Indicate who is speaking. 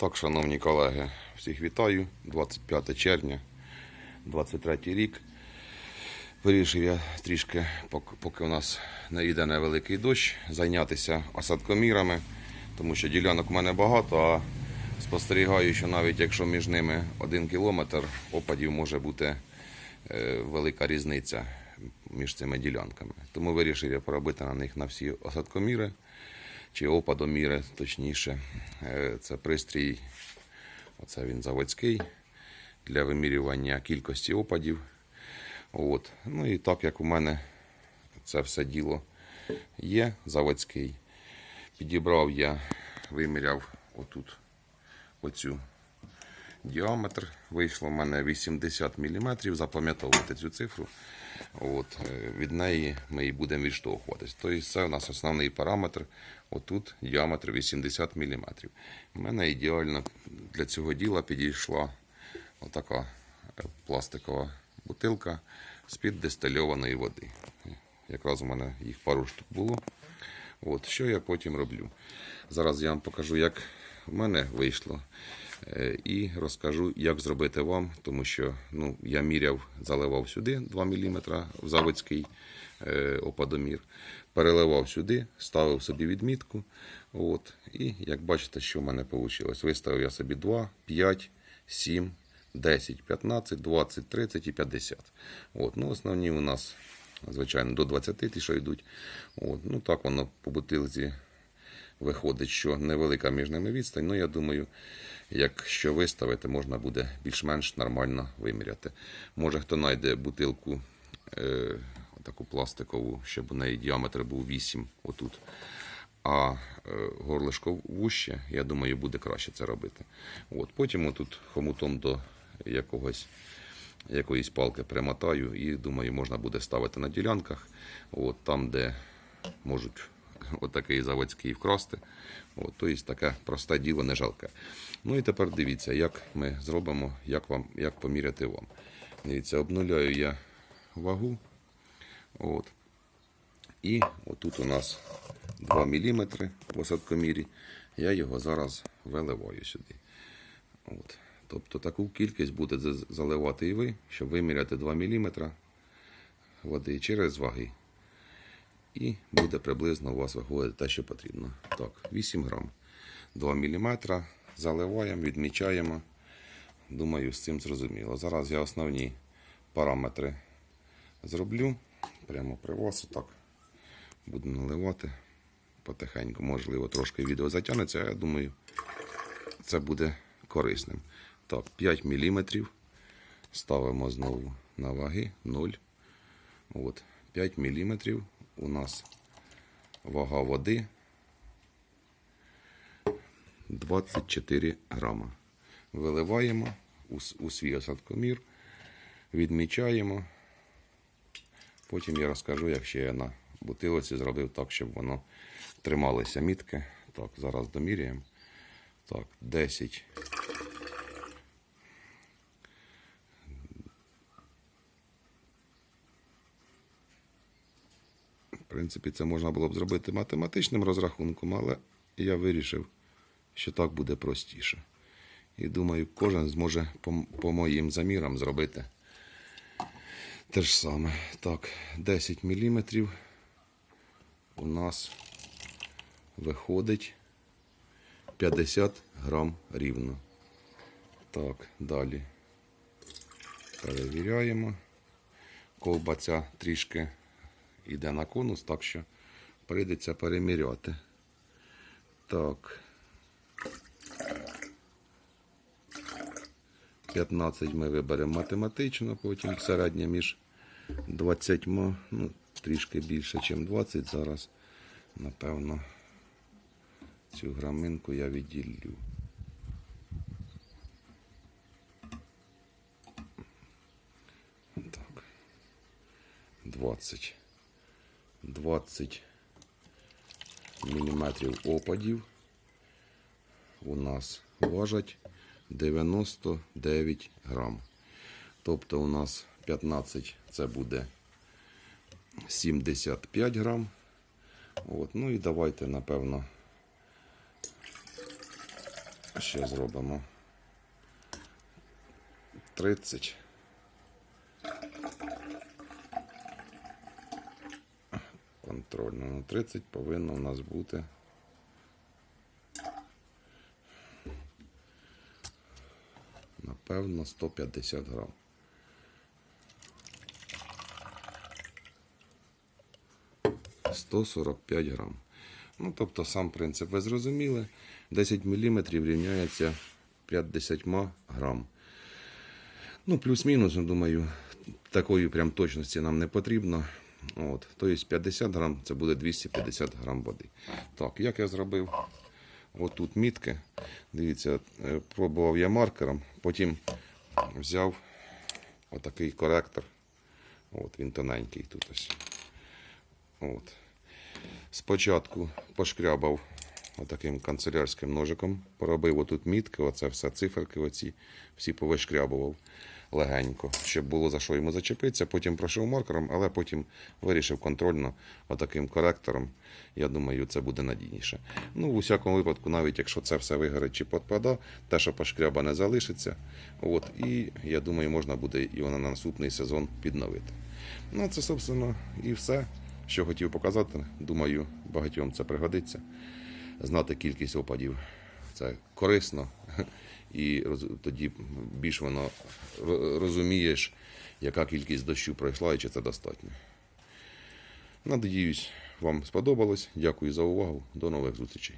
Speaker 1: Так, шановні колеги, всіх вітаю. 25 червня, 23 рік. Вирішив я трішки, поки у нас не йде невеликий дощ, зайнятися осадкомірами, тому що ділянок у мене багато, а спостерігаю, що навіть якщо між ними один кілометр, опадів може бути е, велика різниця між цими ділянками. Тому вирішив я поробити на них на всі осадкоміри чи опадоміри, точніше. Е, Це пристрій, оце він заводський для вимірювання кількості опадів. От. Ну і так як у мене це все діло є заводський, підібрав я, виміряв отут оцю діаметр. Вийшло в мене 80 мм. Запам'ятовувати цю цифру. От, е, від неї ми і будемо відштовхуватись. Тобто це у нас основний параметр. Отут діаметр 80 мм. У мене ідеально для цього діла підійшла отака е, пластикова бутилка з-під дистильованої води. Якраз у мене їх пару штук було. От, що я потім роблю? Зараз я вам покажу, як в мене вийшло. Е, І розкажу, як зробити вам, тому що ну, я міряв, заливав сюди 2 мм в заводський е, опадомір, переливав сюди, ставив собі відмітку. От, і як бачите, що в мене вийшло. Виставив я собі 2, 5, 7, 10, 15, 20, 30 і 50. От, ну, основні у нас, звичайно, до 20 ті, що йдуть. От, ну так воно по бутилці виходить, що невелика між ними відстань. Ну, я думаю, якщо виставити, можна буде більш-менш нормально виміряти. Може, хто знайде бутилку е, таку пластикову, щоб у неї діаметр був 8 отут. А е, горлишко вуще, я думаю, буде краще це робити. От, потім отут хомутом до якогось якоїсь палки примотаю і думаю, можна буде ставити на ділянках, от там, де можуть отакий заводський вкрасти. От, тобто таке просте діло не жалке. Ну і тепер дивіться, як ми зробимо, як вам, як поміряти вам. Дивіться, обнуляю я вагу. От. І отут у нас 2 мм в осадкомірі. Я його зараз виливаю сюди. От. Тобто таку кількість будете заливати і ви, щоб виміряти 2 мм води через ваги. І буде приблизно у вас виходити те, що потрібно. Так, 8 грам. 2 мм. Заливаємо, відмічаємо. Думаю, з цим зрозуміло. Зараз я основні параметри зроблю. Прямо при вас так. Буду наливати потихеньку. Можливо, трошки відео затягнеться, я думаю, це буде корисним. Так, 5 мм. Ставимо знову на ваги 0. От, 5 мм у нас вага води 24 грама. Виливаємо у, свій осадкомір, відмічаємо. Потім я розкажу, як ще я на бутилиці зробив так, щоб воно трималися мітки. Так, зараз доміряємо. Так, 10. В принципі, це можна було б зробити математичним розрахунком, але я вирішив, що так буде простіше. І думаю, кожен зможе по, по моїм замірам зробити те ж саме. Так, 10 мм у нас виходить 50 грам рівно. Так, далі перевіряємо. Колба ця трішки йде на конус, так що прийдеться переміряти. Так. 15 ми виберемо математично, потім середнє між 20, ну, трішки більше, ніж 20 зараз. Напевно, цю граминку я відділю. Так. 20. 20 міліметрів опадів у нас важать 99 грам. Тобто у нас 15 це буде 75 грам. От, ну і давайте, напевно, Ще зробимо 30. Контрольно. Ну, 30 повинно у нас бути. Напевно, 150 грам. Сто сорок п'ять грам. Ну, тобто, сам принцип ви зрозуміли. 10 мм рівняється 50 грам. Ну, плюс-мінус, я думаю, такої прям точності нам не потрібно. От. Тобто 50 грам це буде 250 грам води. Так, як я зробив? Отут мітки. Дивіться, е, пробував я маркером, потім взяв отакий коректор. От він тоненький тут ось. От. Спочатку пошкрябав отаким канцелярським ножиком, поробив отут мітки, оце все циферки, оці, всі повишкрябував легенько, щоб було за що йому зачепитися. Потім пройшов маркером, але потім вирішив контрольно отаким коректором. Я думаю, це буде надійніше. Ну, в усякому випадку, навіть якщо це все вигорить чи подпада, те, що пошкряба не залишиться. От, і я думаю, можна буде і на наступний сезон підновити. Ну, це, собственно, і все, що хотів показати. Думаю, багатьом це пригодиться. Знати кількість опадів. Це корисно. І тоді більш воно розумієш, яка кількість дощу пройшла і чи це достатньо. Надіюсь, вам сподобалось. Дякую за увагу. До нових зустрічей.